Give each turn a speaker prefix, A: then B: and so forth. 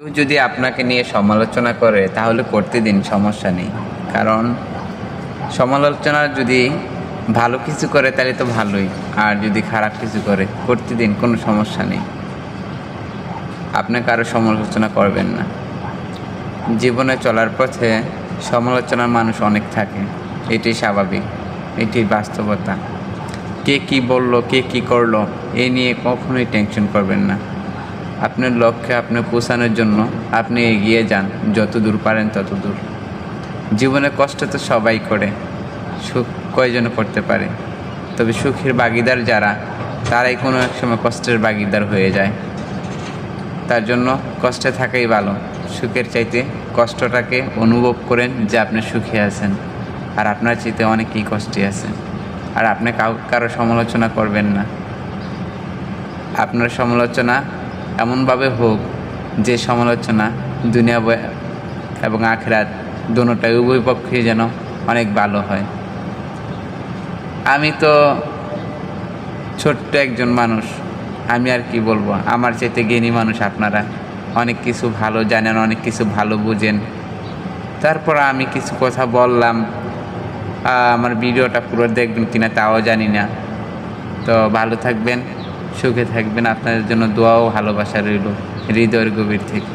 A: কেউ যদি আপনাকে নিয়ে সমালোচনা করে, তাহলে করতে দিন, সমস্যা নেই। কারণ সমালোচনা যদি ভালো কিছু করে, তাহলে তো ভালোই। আর যদি খারাপ কিছু করে, করতে দিন, কোনো সমস্যা নেই। আপনি কারও সমালোচনা করবেন না। জীবনে চলার পথে সমালোচনার মানুষ অনেক থাকে। এটি স্বাভাবিক এটি বাস্তবতা। কে কি বলল, কে কি করল, এ নিয়ে কখনোই টেনশন করবেন না। আপনার লক্ষ্যে আপনি পৌঁছানোর জন্য আপনি এগিয়ে যান, যত দূর পারেন তত দূর। জীবনে কষ্ট তো সবাই করে, সুখ কয়জন করতে পারে? তবে সুখের বাগিদার যারা, তারাই কোনো এক সময় কষ্টের বাগিদার হয়ে যায়। তার জন্য কষ্টে থাকাই ভালো। সুখের চাইতে কষ্টটাকে অনুভব করেন যে আপনি সুখে আছেন, আর আপনার চাইতে অনেকেই কষ্টে আছেন। আর আপনি কারও সমালোচনা করবেন না। আপনার সমালোচনা এমনভাবে হোক, যে সমালোচনা, দুনিয়া এবং আখরাত দুটাই উভয় পক্ষে যেন অনেক ভালো হয়। আমি তো ছোট্ট একজন মানুষ, আমি আর কি বলব? আমার চাইতে জ্ঞানী মানুষ আপনারা। অনেক কিছু ভালো জানেন, অনেক কিছু ভালো বুঝেন। তারপর আমি কিছু কথা বললাম। আমার ভিডিওটা পুরো দেখবেন কিনা তাও জানি না। তো ভালো থাকবেন। সুখে থাকবেন। আপনাদের জন্য দোয়াও ভালোবাসা রইল হৃদয়ের গভীর থেকে।